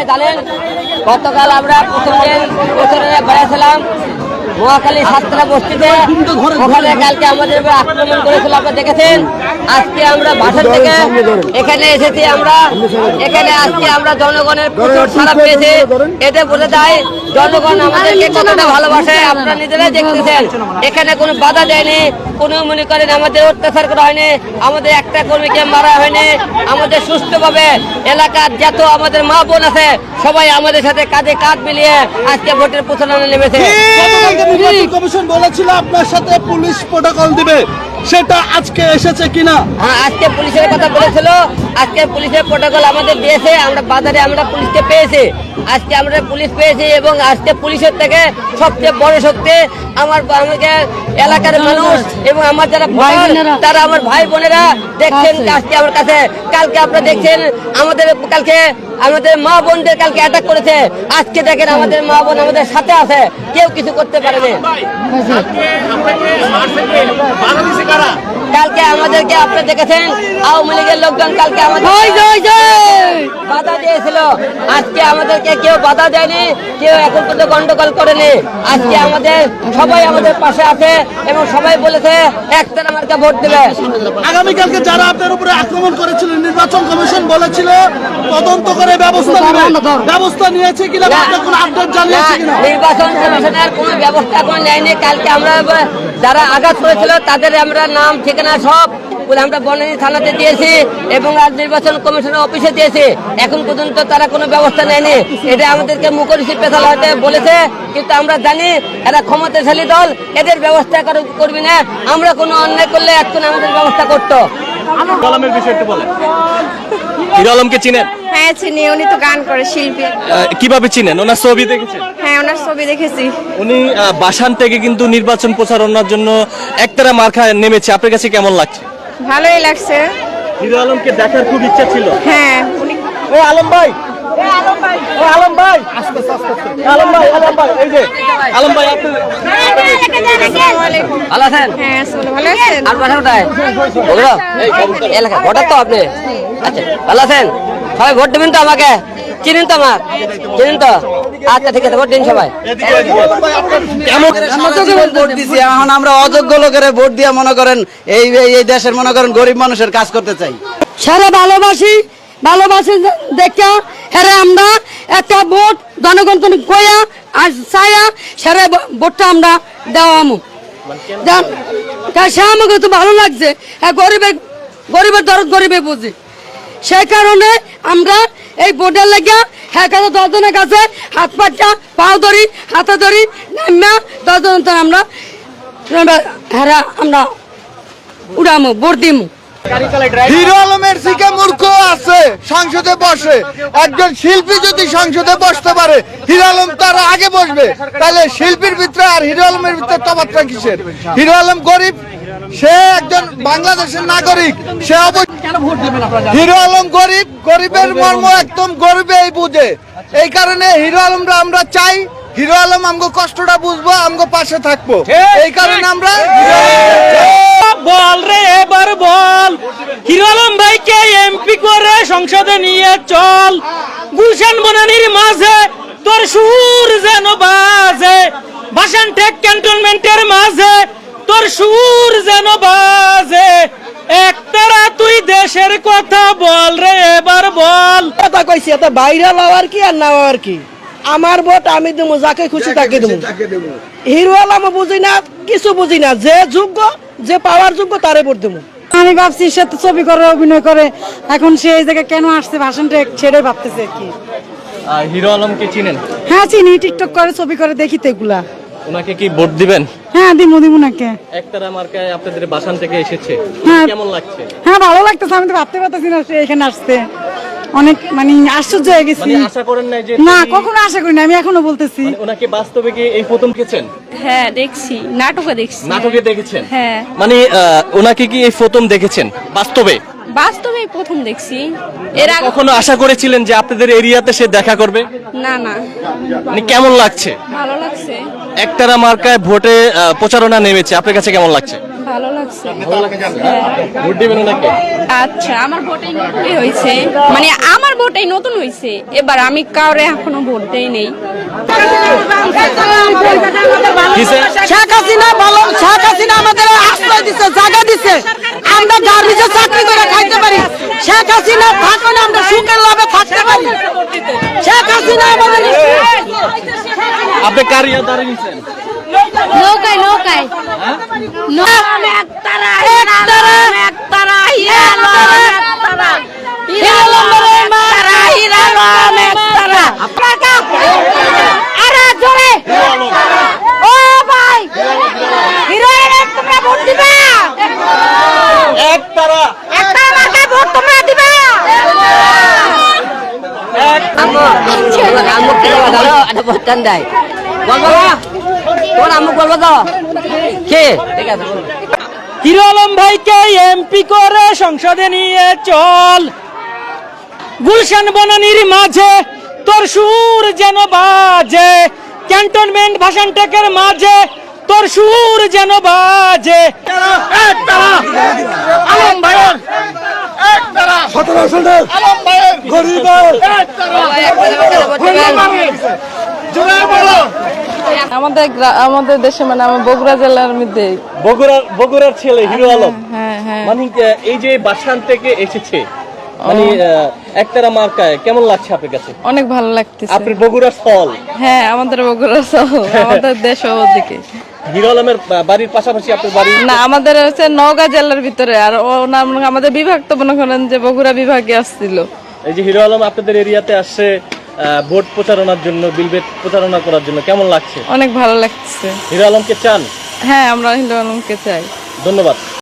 সবাই জানেন গতকাল আমরা প্রথম দিন প্রচারে বেড়াছিলাম মহাখালী সাতটা বস্তিতে ওখানে কালকে আমাদের উপর আক্রমণ করেছিল আপনারা দেখেছেন? আজকে আমরা ভাষণ থেকে এখানে এসেছি আমরা। এখানে আজকে আমরা জনগণের প্রচুর সারা পেয়েছি। এতে বোঝা যায় জনগণ আমাদেরকে কতটা ভালোবাসে আপনারা নিজেরাই দেখতেছেন। এখানে কোনো বাধা দেয়নি কোনো মনে করেন আমাদের অত্যাচার করা হয়নি আমাদের একটা কর্মীকে মারা হয়নি আমাদের সুস্থভাবে এলাকার যত আমাদের মা বোন আছে সবাই আমাদের সাথে কাজে কাজ মিলিয়ে আজকে ভোটের প্রচারণা নেমেছে। নির্বাচন কমিশন বলেছিল আপনার সাথে পুলিশ প্রোটোকল দিবে। সেটা আজকে এসেছে কিনা? হ্যাঁ আজকে পুলিশের কথা বলেছিল। আজকে পুলিশের প্রোটোকল আমাদের দিয়েছে। আমরা বাজারে আমরা পুলিশকে পেয়েছি। আজকে আমরা পুলিশ পেয়েছি এবং আজকে পুলিশের থেকে সবচেয়ে বড় শক্তি আমার আমাকে এলাকার মানুষ এবং আমার যারা ভোটার তারা আমার ভাই বোনেরা দেখছেন আজকে আমার কাছে। কালকে আপনারা দেখছেন আমাদের কালকে আমাদের মা বোনদের কালকে অ্যাটাক করেছে। আজকে দেখেন আমাদের মা বোন আমাদের সাথে আছে। কেউ কিছু করতে পারেনি। কালকে আমাদেরকে আপনি দেখেছেন আওয়ামী লীগের লোকজন কালকে আমাদের বাধা দিয়েছিল। আজকে আমাদেরকে কেউ বাধা দেয়নি কেউ এখন পর্যন্ত গন্ডগোল করেনি। আজকে আমাদের সবাই আমাদের পাশে আছে এবং সবাই বলেছে একটার আমাকে ভোট দেবে। আগামীকালকে যারা আপনার উপরে আক্রমণ করেছিল নির্বাচন কমিশন বলেছিল তদন্ত করে ব্যবস্থা নেবে। ব্যবস্থা নিয়েছে কিনা কোনো আপডেট জানিয়েছে কিনা? নির্বাচন কমিশনের কোনো ব্যবস্থা কোনো নেয়নি। কালকে আমরা যারা আঘাত করেছিল তাদের আমরা নাম, ঠিকানা সব বলে আমরা বনানী থানাতে দিয়েছি এবং আর নির্বাচন কমিশনের অফিসে দিয়েছি। এখন পর্যন্ত তারা কোনো ব্যবস্থা নেয়নি। এটা আমাদেরকে মুখরিসি পেশাল হতে বলেছে, কিন্তু আমরা জানি এরা ক্ষমতাশালী দল, এদের ব্যবস্থা কারও করবি না। আমরা কোনো অন্যায় করলে এখন আমাদের ব্যবস্থা করতো। বলেন। হিরো আলমকে চিনেন হ্যাঁ চিনি উনি তো গান করে শিল্পী কীভাবে চিনেন ওনার ছবি দেখেছেন হ্যাঁ ওনার ছবি দেখেছি উনি বাসান থেকে কিন্তু নির্বাচন প্রচারণার জন্য একতারা মার্কা নেমেছে আপনার কাছে কেমন লাগছে ভালোই লাগছে হিরো আলমকে দেখার খুব ইচ্ছা ছিল হ্যাঁ উনি ও আলম ভাই ও আলম ভাই আলম ভাই আলম ভাই এই যে আলম ভাই আপনি আসসালামু আলাইকুম। ভালো আছেন হ্যাঁ ভালো আছেন আর বাসা কোথায় ওগুলো এলাকা ভোটার তো আপনি আচ্ছা ভালো আছেন? সবাই ভোট দেবেন তো আমাকে? চিনেন তো আমার? চিনেন তো? আচ্ছা ঠিক আছে ভোট দিন সবাই। ভোট দিছি এখন আমরা অযোগ্য লোকের ভোট দিয়ে মনে করেন এই এই- দেশের মনে করেন গরিব মানুষের কাজ করতে চাই। সারা ভালোবাসি ভালোবাসি দেখা হেরে আমরা একটা ভোট জনগণ তুমি কয়া আর চায়া সেরে ভোটটা আমরা দেওয়ামু সে আমাকে তো ভালো লাগছে। হ্যাঁ গরিবের গরিবের দরদ গরিবে বুঝি। সেই কারণে আমরা এই বোর্ডের লেগে হ্যাঁ দশজনের কাছে হাত পাটা পাও ধরি, হাতে ধরি, নামিয়া দশজন আমরা হ্যাঁ আমরা উড়ামো বোর্ড দিমু। হিরো আলমের মূর্খ আছে সংসদে বসে। একজন শিল্পী যদি সংসদে বসতে পারে হিরো আলম তার আগে বসবে। তাহলে শিল্পীর ভিতরে আর হিরো আলমের ভিতরে তফাৎটা কিসের? হিরো আলম গরিব সে একজন বাংলাদেশের নাগরিক সে হিরো আলম গরিব গরিবের মর্ম একদম গরিবেই বুঝে। এই কারণে হিরো আলমরা আমরা চাই হিরো আলম আমগো কষ্টটা বুঝব আমগো পাশে থাকব। এই কারণে আমরা। বল রে এবার বল। হিরো আলম ভাইকে এমপি করে সংসদে নিয়ে চল। গুলশান বনানির মাঝে তোর সুর যেন বাজে। ভাষণ টেক ক্যান্টনমেন্টের মাঝে তোর সুর যেন বাজে। একতারা তুই দেশের কথা বল রে এবার বল। কথা কইছি এত ভাইরাল হওয়ার কি আর না হওয়ার কি? আমার ভোট আমি দেবো যাকে খুশি তাকে দেবো। হিরো আলম বুঝি না কিছু বুঝি না যে যোগ্য যে পাওয়ার যোগ্য তারে ভোট দেবো। আমি ভাবছি সে তো ছবি করে অভিনয় করে। এখন সে এই জায়গায় কেন আসছে ভাষণটা ছেড়ে ভাবতেছে কি। হিরো আলমকে চিনেন? হ্যাঁ চিনি টিকটক করে ছবি করে দেখি তো এগুলা। ওনাকে কি ভোট দিবেন? হ্যাঁ দিমু দিমু নাকে একতারা মার্কায় আপনাদের বাসান থেকে এসেছে। হ্যাঁ। কেমন লাগছে? হ্যাঁ ভালো লাগতেছে আমি তো ভাবতে পারতেছি না সে এখানে আসতে। অনেক মানে আশ্চর্য হয়ে গেছি। মানে আশা করেন নাই যে না কখনো আশা করি না আমি এখনও বলতেছি। মানে ওনাকে বাস্তবে কি এই প্রথম খেছেন হ্যাঁ দেখছি নাটকে দেখছি। নাটকে দেখেছেন? হ্যাঁ। মানে ওনাকে কি এই প্রথম দেখেছেন বাস্তবে? বাস্তবে প্রথম দেখছি। এর আগে কখনো আশা করেছিলেন যে আপনাদের এরিয়াতে সে দেখা করবে? না না। মানে কেমন লাগছে? ভালো লাগছে। একতারা মার্কায় ভোটে আহ, প্রচারণা নেমেছে আপনার কাছে কেমন লাগছে? ভালো লাগছে। ভোট দিবেন নাকি আচ্ছা আমার ভোটেই নতুনই হয়েছে। মানে আমার ভোটেই নতুন হয়েছে। এবার আমি কাউরে এখনও ভোট দেই নেই। শেখ হাসিনা ভালো শেখ হাসিনা আমাদের আশ্রয় দিছে জায়গা দিছে। আমরা গার্মেন্টসে চাকরি করে খাইতে পারি। শেখ হাসিনা থাকুন আমরা সুখের লাভে থাকতে পারি। শেখ হাসিনা আমাদের আপনি কার ইয়ে দাঁড়িয়ে নৌকায় নৌকায় আরে জোরে ও ভাই হিরোইন তোমরা ভোট দেয় বলব না? তোমার আম্মু বলব তো কে? হিরো আলম ভাইকে এমপি করে সংসদে নিয়ে চল। গুলশান বনানির মাঝে তোর সুর যেন বাজে। ক্যান্টনমেন্ট ভাষণ টেকের মাঝে তোর সুর যেন বাজে। আলম ভাইয়ের। এক সতেরো সালের গরিবের। আমাদের আমাদের দেশে মানে আমার বগুড়া জেলার মধ্যে। বগুড়ার বগুড়ার ছেলে হিরো আলম। হ্যাঁ হ্যাঁ। মানে এই যে বাসান থেকে এসেছে মানে একতারা মার্কায় কেমন লাগছে আপনার কাছে? অনেক ভালো লাগতেছে। বগুড়ার স্থল? হ্যাঁ আমাদের বগুড়া সহ আমাদের দেশ ওদিকে। হিরো আলমের বাড়ির পাশাপাশি আপনার বাড়ি? না আমাদের হচ্ছে নওগাঁ জেলার ভিতরে আর আমাদের বিভাগ তো মনে করেন যে বগুড়া বিভাগে আসছিল। এই যে হিরো আলম আপনাদের এরিয়াতে আসছে ভোট প্রচারণার জন্য বিলবেট প্রচারণা করার জন্য কেমন লাগছে? অনেক ভালো লাগছে। হিরো আলমকে চান? হ্যাঁ আমরা হিরো আলমকে চাই। ধন্যবাদ।